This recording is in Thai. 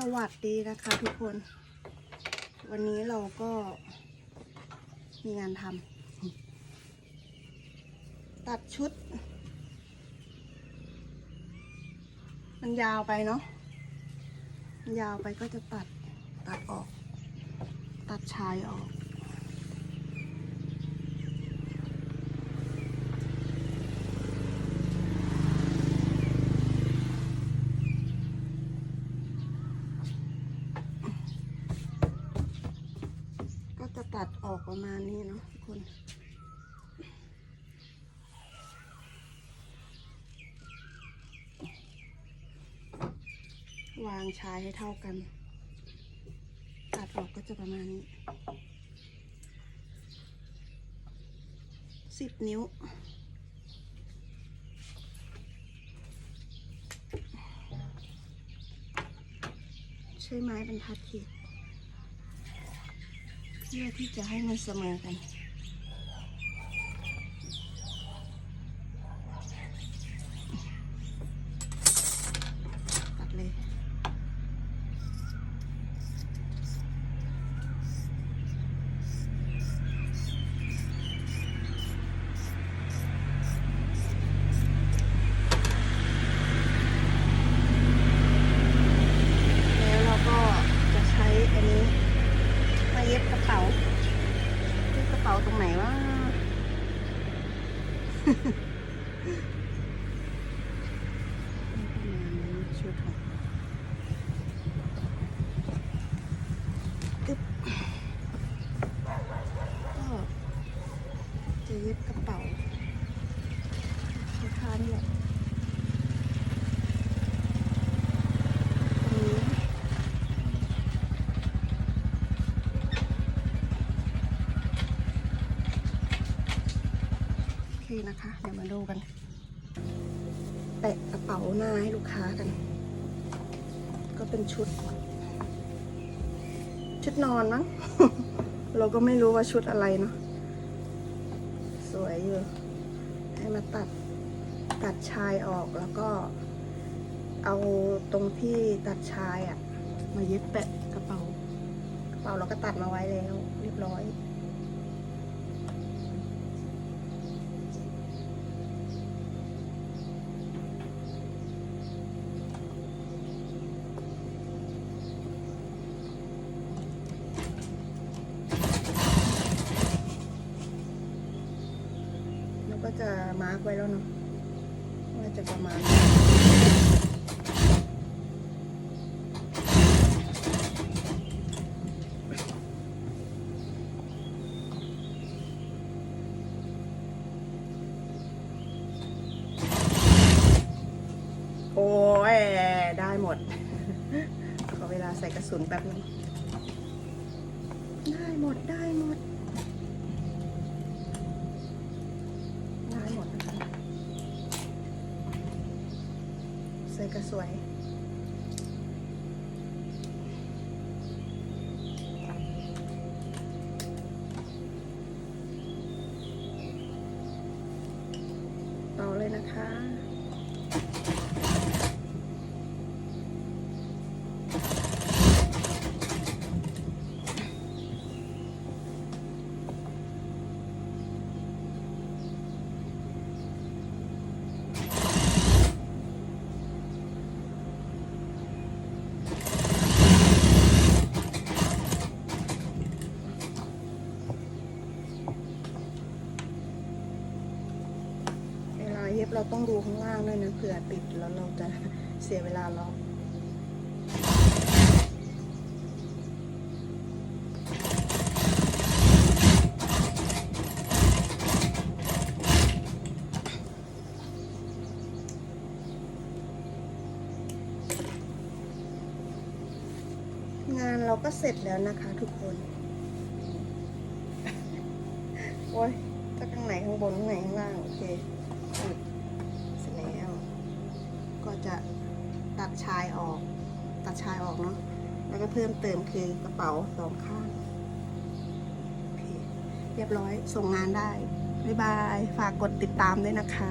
สวัสดีนะคะทุกคน วันนี้เราก็มีงานทำตัดชุด มันยาวไปเนาะมันยาวไปก็จะตัดตัดออก ตัดชายออกจะตัดออก ประมาณนี้เนาะทุกคนวางชายให้เท่ากัน ตัดออกก็จะประมาณนี้สิบนิ้ว ใช้ไม้บรรทัดขีด เพื่อที่จะให้มันเสมอกัน ตัดเลย แล้วเราก็จะใช้อันนี้ มาเย็บกระเป๋าเย็บกระเป๋าตรงไหนวะ ชุดของอึ๊บก็จะเย็บกระเป๋าลูกค้าเนี่ยตรงนี้ เคนะคะ เดี๋ยวมาดูกัน แปะกระเป๋าหน้าให้ลูกค้ากัน ก็เป็นชุด ชุดนอนมั้ง เราก็ไม่รู้ว่าชุดอะไรเนาะ สวยอยู่ ให้มาตัด ตัดชายออกแล้วก็ เอาตรงที่ตัดชายอะมาเย็บแปะกระเป๋า กระเป๋าเราก็ตัดมาไว้แล้ว เรียบร้อย จะมาร์กไว้แล้วเนาะว่าจะประมาณโอ้ย ได้หมด ขอเวลาใส่กระสุนแป๊บนึง ได้หมด ได้หมดนะคะ ใส่กระสวย เวลาเราต้องดูข้างล่างด้วยนะเผื่อติดแล้วเราจะเสียเวลาล็อกงานเราก็เสร็จแล้วนะคะทุกคน โอ้ยจะข้างไหนข้างบนข้างไหนข้างล่าง โอเค ก็จะตัดชายออก ตัดชายออกเนาะแล้วก็เพิ่มเติมคือกระเป๋าสองข้างเรียบร้อยส่งงานได้ บ๊ายบาย ฝากกดติดตามด้วยนะคะ